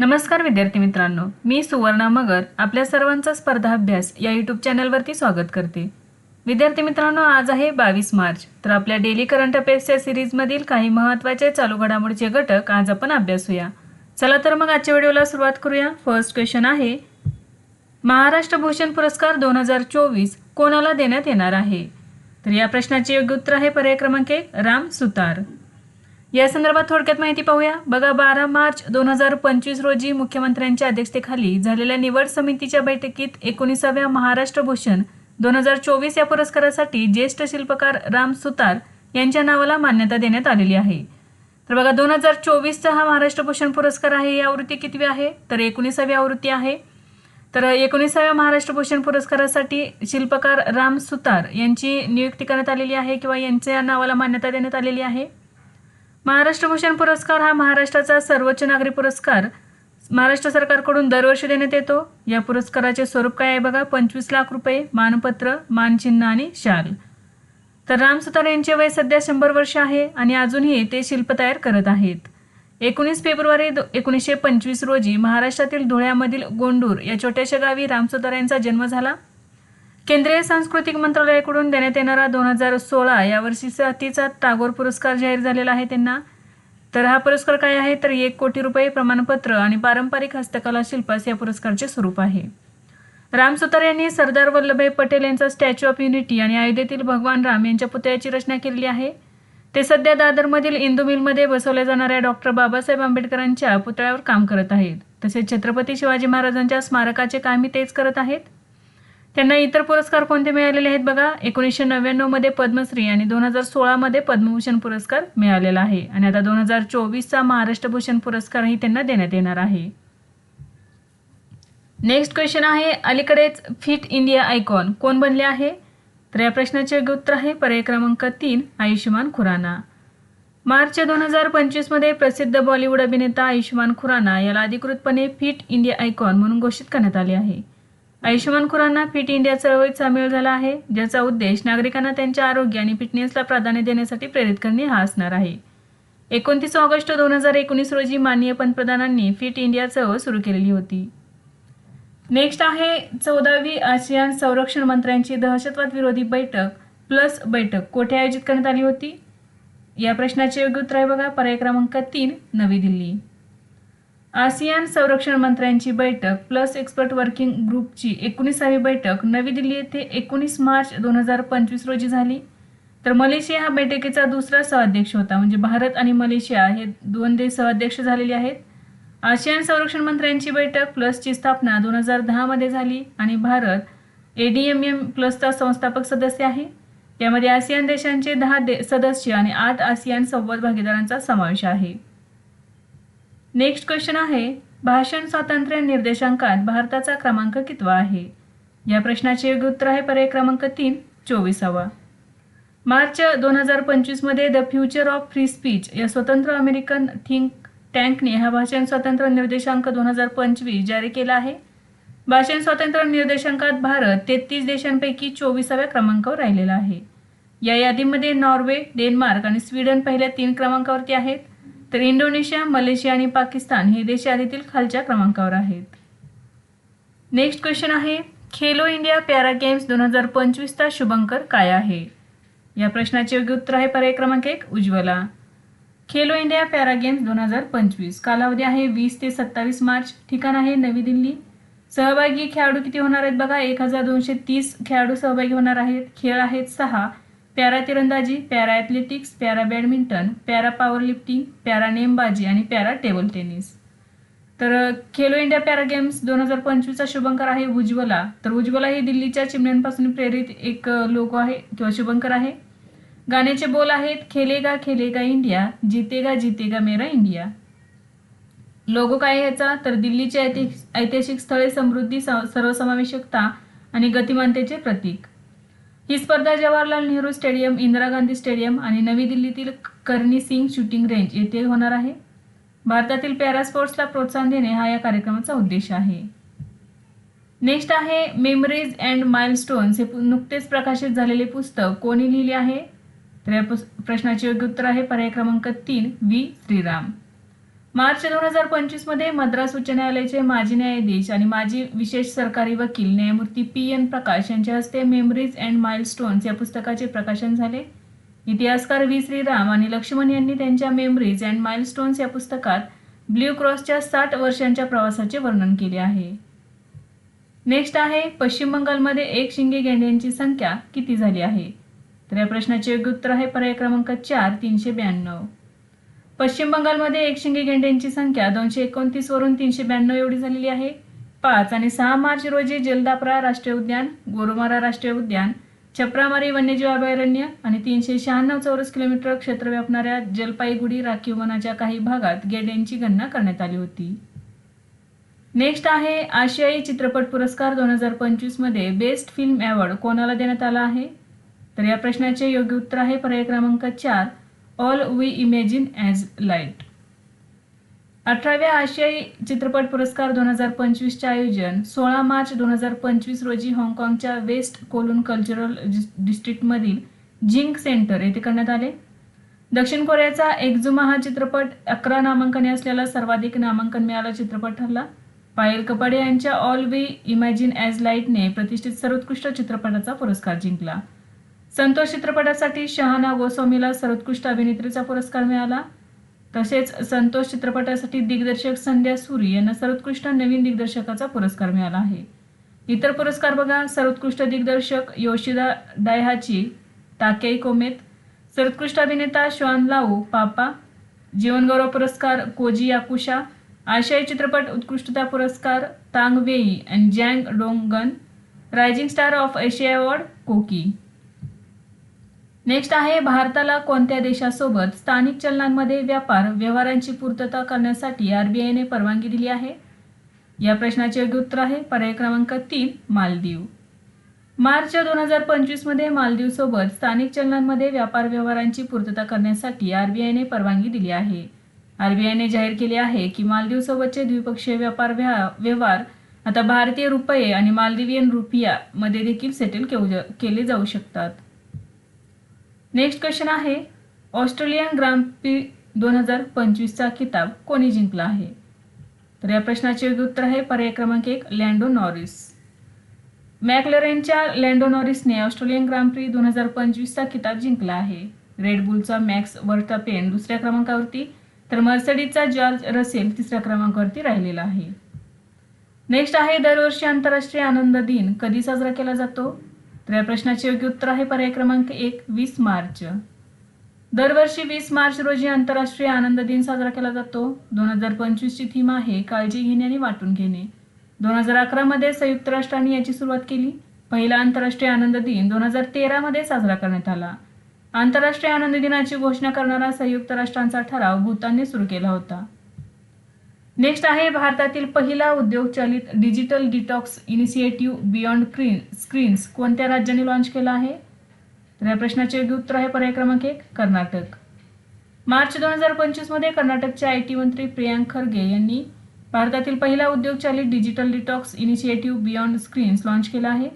नमस्कार विद्यार्थी मित्रांनो मी सुवर्णा मगर आपल्या सर्वांचा स्पर्धा अभ्यास या यूट्यूब चॅनलवरती स्वागत करते. विद्यार्थी मित्रांनो आज आहे बावीस मार्च तर आपल्या डेली करंट अफेअर्स या सिरीजमधील काही महत्त्वाचे चालू घडामोडीचे घटक आज आपण अभ्यासूया चला तर मग आजच्या व्हिडिओला सुरुवात करूया. फर्स्ट क्वेश्चन आहे महाराष्ट्र भूषण पुरस्कार दोन हजार चोवीस कोणाला देण्यात येणार आहे? तर या प्रश्नाचे योग्य उत्तर आहे पर्याय क्रमांक एक राम सुतार. या संदर्भात थोडक्यात माहिती पाहूया. बघा बारा मार्च दोन हजार पंचवीस रोजी मुख्यमंत्र्यांच्या अध्यक्षतेखाली झालेल्या निवड समितीच्या बैठकीत एकोणीसाव्या महाराष्ट्र भूषण दोन हजार चोवीस या पुरस्कारासाठी ज्येष्ठ शिल्पकार राम सुतार यांच्या नावाला मान्यता देण्यात आलेली आहे. तर बघा दोन हजार चोवीसचा हा महाराष्ट्र भूषण पुरस्कार आहे ही आवृत्ती कितवी आहे? तर एकोणीसावी आवृत्ती आहे. तर एकोणीसाव्या महाराष्ट्र भूषण पुरस्कारासाठी शिल्पकार राम सुतार यांची नियुक्ती करण्यात आलेली आहे किंवा यांच्या नावाला मान्यता देण्यात आलेली आहे? महाराष्ट्र भूषण पुरस्कार हा महाराष्ट्राचा सर्वोच्च नागरी पुरस्कार. महाराष्ट्र सरकारकडून दरवर्षी देण्यात येतो. या पुरस्काराचे स्वरूप काय आहे बघा? पंचवीस लाख रुपये मानपत्र मानचिन्ह आणि शाल. तर राम सुतार यांचे वय सध्या शंभर वर्ष आहे आणि अजूनही ते शिल्प तयार करत आहेत. एकोणीस फेब्रुवारी एकोणीसशे पंचवीस रोजी महाराष्ट्रातील धुळ्यामधील गोंडूर या छोट्याशा गावी राम सुतार यांचा जन्म झाला. केंद्रीय सांस्कृतिक मंत्रालयाकडून देण्यात येणारा दोन हजार सोळा या अतिचा टागोर पुरस्कार जाहीर झालेला आहे त्यांना. तर हा पुरस्कार काय आहे? तर एक कोटी रुपये प्रमाणपत्र आणि पारंपरिक हस्तकला शिल्पास या पुरस्कारचे स्वरूप आहे. राम सुतार यांनी सरदार वल्लभभाई पटेल यांचा स्टॅच्यू ऑफ युनिटी आणि अयोध्येतील भगवान राम यांच्या पुतळ्याची रचना केलेली आहे. ते सध्या दादरमधील इंदू मिलमध्ये बसवल्या जाणाऱ्या डॉक्टर बाबासाहेब आंबेडकरांच्या पुतळ्यावर काम करत आहेत. तसेच छत्रपती शिवाजी महाराजांच्या स्मारकाचे कामही तेच करत आहेत. त्यांना इतर पुरस्कार कोणते मिळालेले आहेत बघा? एकोणीसशे नव्याण्णवमध्ये पद्मश्री आणि दोन हजार सोळामध्ये पद्मभूषण पुरस्कार मिळालेला आहे. आणि आता दोन हजार चोवीसचा महाराष्ट्र भूषण पुरस्कारही त्यांना देण्यात येणार आहे. नेक्स्ट क्वेश्चन आहे अलीकडेच फिट इंडिया आयकॉन कोण बनले आहे? तर या प्रश्नाचे योग्य उत्तर आहे पर्याय क्रमांक तीन आयुष्यमान खुराना. मार्च दोन हजार पंचवीसमध्ये प्रसिद्ध बॉलिवूड अभिनेता आयुष्यमान खुराना याला अधिकृतपणे फिट इंडिया आयकॉन म्हणून घोषित करण्यात आले आहे. आयुष्यमान खुराना फिट इंडिया चळवळीत सामील झाला आहे ज्याचा उद्देश नागरिकांना त्यांच्या आरोग्य आणि फिटनेसला प्राधान्य देण्यासाठी प्रेरित करणे हा असणार आहे. एकोणतीस ऑगस्ट दोन हजार एकोणीस रोजी माननीय पंतप्रधानांनी फिट इंडिया चळवळ सुरू केलेली होती. नेक्स्ट आहे चौदावी आसियान संरक्षण मंत्र्यांची दहशतवाद विरोधी बैठक प्लस बैठक कोठे आयोजित करण्यात आली होती? या प्रश्नाचे योग्य उत्तर आहे बघा. पर्याय क्रमांक तीन नवी दिल्ली. आसियान संरक्षण मंत्र्यांची बैठक प्लस एक्सपर्ट वर्किंग ग्रुपची एकोणीसावी बैठक नवी दिल्ली येथे एकोणीस मार्च दोन हजार पंचवीस रोजी झाली. तर मलेशिया हा बैठकीचा दुसरा सहअध्यक्ष होता. म्हणजे भारत आणि मलेशिया हे दोन देश सहअध्यक्ष झालेले आहेत. आसियान संरक्षण मंत्र्यांची बैठक प्लसची स्थापना दोन हजार दहामध्ये झाली आणि Bharat A D M M प्लसचा संस्थापक सदस्य आहे. यामध्ये आसियान देशांचे दहा दे सदस्य आणि आठ आसियान संवाद भागीदारांचा समावेश आहे. नेक्स्ट क्वेश्चन आहे भाषण स्वातंत्र्य निर्देशांकात भारताचा क्रमांक कितवा आहे? या प्रश्नाचे योग्य उत्तर आहे पर्याय क्रमांक तीन चोवीसावा. मार्च दोन हजार पंचवीसमध्ये the future of free speech या स्वतंत्र अमेरिकन थिंक टँकने हा भाषण स्वातंत्र्य निर्देशांक दोन हजार पंचवीस जारी केला आहे. भाषण स्वातंत्र्य निर्देशांकात भारत तेहतीस देशांपैकी चोवीसाव्या क्रमांकावर राहिलेला आहे. या यादीमध्ये नॉर्वे डेन्मार्क आणि स्वीडन पहिल्या तीन क्रमांकावरती आहेत. तर इंडोनेशिया मलेशिया आणि पाकिस्तान हे देश यादीतील खालच्या क्रमांकावर आहेत. नेक्स्ट क्वेश्चन आहे खेलो इंडिया पॅरा गेम्स दोन हजार पंचवीसचा शुभंकर काय आहे? या प्रश्नाचे योग्य उत्तर आहे पर्याय क्रमांक एक Ujjwala. Khelo India para games दोन हजार पंचवीस. कालावधी आहे वीस ते सत्तावीस मार्च. ठिकाण आहे नवी दिल्ली. सहभागी खेळाडू किती होणार आहेत बघा? एक हजार दोनशे तीस खेळाडू सहभागी होणार आहेत. खेळ आहेत सहा. पॅरा तिरंदाजी para athletics para badminton para power lifting para नेमबाजी आणि पॅरा टेबल टेनिस तर खेलो इंडिया पॅरा गेम्स दोन हजार पंचवीसचा शुभंकर आहे उज्ज्वला. तर उज्ज्वला ही दिल्लीच्या चिमण्यांपासून प्रेरित एक लोगो आहे किंवा शुभंकर आहे. गाण्याचे बोल आहेत खेलेगा खेलेगा इंडिया जितेगा जितेगा मेरा इंडिया. लोगो काय ह्याचा याचा? तर दिल्लीचे ऐतिहासिक स्थळे समृद्धी सर्वसमावेशकता आणि गतिमानतेचे प्रतीक. ही स्पर्धा जवाहरलाल नेहरू स्टेडियम इंदिरा गांधी स्टेडियम आणि नवी दिल्लीतील करणी सिंग शूटिंग रेंज येथे होणार आहे. भारतातील पॅरा स्पोर्ट्सला प्रोत्साहन देणे हा या कार्यक्रमाचा उद्देश आहे. नेक्स्ट आहे मेमरीज अँड माइलस्टोन्स. हे नुकतेच प्रकाशित झालेले पुस्तक कोणी लिहिले आहे? तर या प्रश्नाचे योग्य उत्तर आहे पर्याय क्रमांक तीन व्ही. श्रीराम. मार्च दोन हजार पंचवीसमध्ये मद्रास उच्च न्यायालयाचे माजी न्यायाधीश आणि माजी विशेष सरकारी वकील न्यायमूर्ती पी एन प्रकाश यांच्या हस्ते मेमरीज अँड माइलस्टोन्स या पुस्तकाचे प्रकाशन झाले. इतिहासकार व्ही श्रीराम आणि लक्ष्मण यांनी त्यांच्या मेमरीज अँड माइलस्टोन्स या पुस्तकात ब्ल्यू क्रॉसच्या साठ वर्षांच्या प्रवासाचे वर्णन केले आहे. नेक्स्ट आहे पश्चिम बंगालमध्ये एक शिंगे गेंड्यांची संख्या किती झाली आहे? तर या प्रश्नाचे योग्य उत्तर आहे पर्याय क्रमांक चार तीनशे ब्याण्णव. पश्चिम बंगालमध्ये एक शिंगे गेंड्यांची संख्या दोनशे एकोणतीस वरून तीनशे ब्याण्णव एवढी झालेली आहे. पाच आणि सहा मार्च रोजी जलदापरा राष्ट्रीय उद्यान गोरुमारा राष्ट्रीय उद्यान छपरामारी वन्यजीव अभयारण्य आणि तीनशे शहाण्णव चौरस किलोमीटर क्षेत्र व्यापणाऱ्या जलपाईगुडी राखीव वनाच्या काही भागात गेंड्यांची गणना करण्यात आली होती. नेक्स्ट आहे आशियाई चित्रपट पुरस्कार दोन हजार पंचवीसमध्ये बेस्ट फिल्म अवॉर्ड कोणाला देण्यात आला आहे? तर या प्रश्नाचे योग्य उत्तर आहे पर्याय क्रमांक चार all we imagine as light अठराव्या आशियाई चित्रपट पुरस्कार दोन हजार पंचवीसचे आयोजन सोळा मार्च दोन हजार पंचवीस रोजी हाँगकाँगच्या वेस्ट कोलून कल्चरल डिस्ट्रिक्टमधील जिंक सेंटर येथे करण्यात आले. दक्षिण कोरियाचा एक्झुमा हा चित्रपट अकरा नामांकने असलेला सर्वाधिक नामांकन मिळाला चित्रपट ठरला. पायल कपाडे यांच्या ऑल वी इमॅजिन ॲज लाईटने प्रतिष्ठित सर्वोत्कृष्ट चित्रपटाचा पुरस्कार जिंकला. संतोष चित्रपटासाठी शहाना गोस्वामीला सर्वोत्कृष्ट अभिनेत्रीचा पुरस्कार मिळाला. तसेच संतोष चित्रपटासाठी दिग्दर्शक संध्या सूरी यांना सर्वोत्कृष्ट नवीन दिग्दर्शकाचा पुरस्कार मिळाला आहे. इतर पुरस्कार बघा सर्वोत्कृष्ट दिग्दर्शक योशिदा डायहाची टाकेई कोमेत सर्वोत्कृष्ट अभिनेता श्वान लाऊ पापा जीवनगौरव पुरस्कार कोजी याकुशा आशियाई चित्रपट उत्कृष्टता पुरस्कार Tang Wei and Jang Donggun rising star of Asia award कोकी. नेक्स्ट आहे भारताला कोणत्या देशासोबत स्थानिक चलनांमध्ये व्यापार व्यवहारांची पूर्तता करण्यासाठी आरबीआयने परवानगी दिली आहे? या प्रश्नाचे योग्य उत्तर आहे पर्याय क्रमांक तीन मालदीव. मार्च दोन हजार पंचवीसमध्ये मालदीवसोबत स्थानिक चलनांमध्ये व्यापार व्यवहारांची पूर्तता करण्यासाठी आरबीआयने परवानगी दिली आहे. आरबीआयने जाहीर केले आहे की मालदीवसोबतचे द्विपक्षीय व्यापार व्यवहार आता भारतीय रुपये आणि मालदिवियन रुपिया मध्ये देखील सेटल केले जाऊ शकतात. नेक्स्ट क्वेश्चन आहे ऑस्ट्रेलियन ग्राम प्री दोन हजार पंचवीसचा किताब कोणी जिंकला आहे? तर या प्रश्नाचे योग्य उत्तर आहे पर्याय क्रमांक एक लँडो नॉरिस. मॅकलरेनच्या लँडो नॉरिसने ऑस्ट्रेलियन ग्राम प्री दोन हजार पंचवीसचा किताब जिंकला आहे. रेडबुलचा मॅक्स वर्टापेन दुसऱ्या क्रमांकावरती तर मर्सडीजचा जॉर्ज रसेल तिसऱ्या क्रमांकावरती राहिलेला आहे. नेक्स्ट आहे दरवर्षी आंतरराष्ट्रीय आनंद दिन कधी साजरा केला जातो? तर या प्रश्नाचे योग्य उत्तर आहे पर्याय क्रमांक एक वीस मार्च. दरवर्षी वीस मार्च रोजी आंतरराष्ट्रीय आनंद दिन साजरा केला जातो. दोन हजार पंचवीसची थीम आहे काळजी घेणे आणि वाटून घेणे. दोन हजार अकरामध्ये संयुक्त राष्ट्रांनी याची सुरुवात केली. पहिला आंतरराष्ट्रीय आनंद दिन दोन हजार तेरामध्ये साजरा करण्यात आला. आंतरराष्ट्रीय आनंद दिनाची घोषणा करणारा संयुक्त राष्ट्रांचा ठराव भूतानने सुरू केला होता. नेक्स्ट आहे भारतातील पहिला उद्योगचालित digital detox initiative beyond screen screens. कोणत्या राज्याने लॉन्च केला आहे? तर या प्रश्नाचे योग्य उत्तर आहे पर्याय क्रमांक एक कर्नाटक. मार्च दोन हजार पंचवीसमध्ये कर्नाटकचे आय टी मंत्री प्रियांक खरगे यांनी भारतातील पहिला उद्योगचालित digital detox initiative beyond screens launch केला आहे.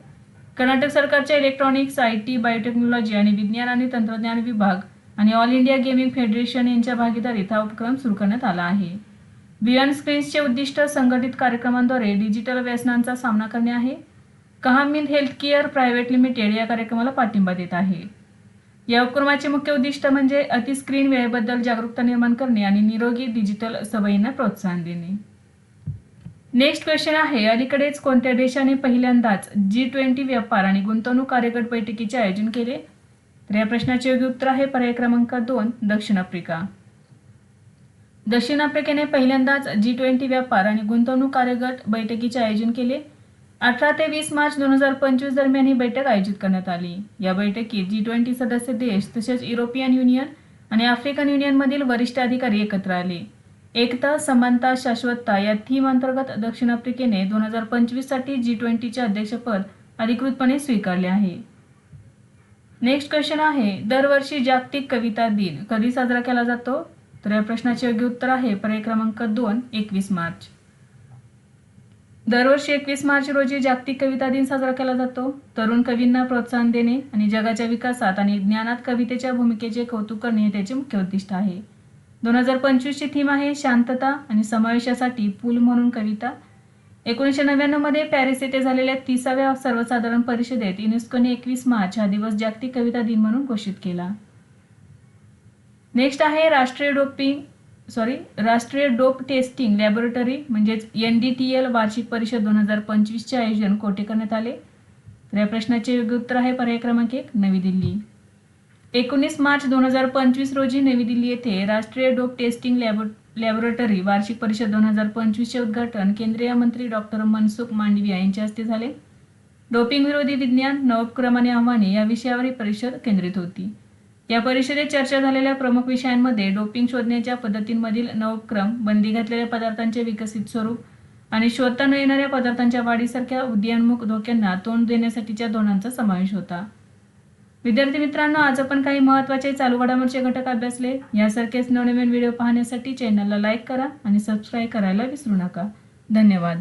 कर्नाटक सरकारच्या इलेक्ट्रॉनिक्स आय टी बायोटेक्नॉलॉजी आणि विज्ञान आणि तंत्रज्ञान विभाग आणि ऑल इंडिया गेमिंग फेडरेशन यांच्या भागीदारीत हा उपक्रम सुरू करण्यात आला आहे. बियॉन्ड स्क्रीन्सचे उद्दिष्ट संघटित कार्यक्रमांद्वारे डिजिटल व्यसनांचा सामना करणे आहे. कहामिन हेल्थ केअर प्रायव्हेट लिमिटेड या कार्यक्रमाला पाठिंबा देत आहे. या उपक्रमाचे मुख्य उद्दिष्ट म्हणजे अतिस्क्रीन वेळेबद्दल जागरूकता निर्माण करणे आणि निरोगी डिजिटल सवयींना प्रोत्साहन देणे. नेक्स्ट क्वेश्चन आहे अलीकडेच कोणत्या देशाने पहिल्यांदाच जी ट्वेंटी व्यापार आणि गुंतवणूक कार्यगट बैठकीचे आयोजन केले? तर या प्रश्नाचे योग्य उत्तर आहे पर्याय क्रमांक दोन दक्षिण आफ्रिका. दक्षिण आफ्रिकेने पहिल्यांदाच जी ट्वेंटी व्यापार आणि गुंतवणूक कार्यगट बैठकीचे आयोजन केले. अठरा ते वीस मार्च दोन हजार पंचवीस दरम्यान ही बैठक आयोजित करण्यात आली. या बैठकीत जी ट्वेंटी सदस्य देश तसेच युरोपियन युनियन आणि आफ्रिकन युनियनमधील वरिष्ठ अधिकारी एकत्र आले. एकता समानता शाश्वतता या थीम अंतर्गत दक्षिण आफ्रिकेने दोन हजार पंचवीससाठी जी ट्वेंटीचे अध्यक्षपद अधिकृतपणे स्वीकारले आहे. नेक्स्ट क्वेश्चन आहे दरवर्षी जागतिक कविता दिन कधी साजरा केला जातो? तर या प्रश्नाचे योग्य उत्तर आहे पर्याय क्रमांक दोन एकवीस मार्च. दरवर्षी एकवीस मार्च रोजी जागतिक कविता दिन साजरा केला जातो. तरुण कवींना प्रोत्साहन देणे आणि जगाच्या विकासात आणि ज्ञानात कवितेच्या भूमिकेचे कौतुक करणे हे त्याचे मुख्य उद्दिष्ट आहे. दोन हजार पंचवीसची थीम आहे शांतता आणि समावेशासाठी पूल म्हणून कविता. एकोणीसशे नव्याण्णवमध्ये पॅरिस येथे झालेल्या तिसाव्या सर्वसाधारण परिषदेत युनेस्कोने एकवीस मार्च हा दिवस जागतिक कविता दिन म्हणून घोषित केला. नेक्स्ट आहे राष्ट्रीय डोपिंग सॉरी राष्ट्रीय डोप टेस्टिंग लॅबोरेटरी म्हणजेच एन डी टी एल वार्षिक परिषद दोन हजार पंचवीसचे आयोजन कोठे करण्यात आले? तर या प्रश्नाचे योग्य उत्तर आहे पर्याय क्रमांक एक नवी दिल्ली. एकोणीस मार्च दोन हजार पंचवीस रोजी नवी दिल्ली येथे राष्ट्रीय डोप टेस्टिंग लॅबो लॅबोरेटरी वार्षिक परिषद दोन हजार पंचवीसचे उद्घाटन केंद्रीय मंत्री डॉक्टर मनसुख मांडविया यांच्या हस्ते झाले. डोपिंग विरोधी विज्ञान नवोपक्रम आणि आव्हाने या विषयावर ही परिषद केंद्रित होती. या परिषदेत चर्चा झालेल्या प्रमुख विषयांमध्ये डोपिंग शोधण्याच्या पद्धतींमधील नवक्रम बंदी घातलेल्या पदार्थांचे विकसित स्वरूप आणि शोधता न येणाऱ्या पदार्थांच्या वाढीसारख्या उद्यानमुख धोक्यांना तोंड देण्यासाठीच्या धोरणांचा समावेश होता. विद्यार्थी मित्रांनो आज आपण काही महत्त्वाचे चालू घडामोडचे घटक अभ्यासले. यासारखेच नवनवीन व्हिडिओ पाहण्यासाठी चॅनलला लाईक करा आणि सबस्क्राईब करायला विसरू नका. धन्यवाद.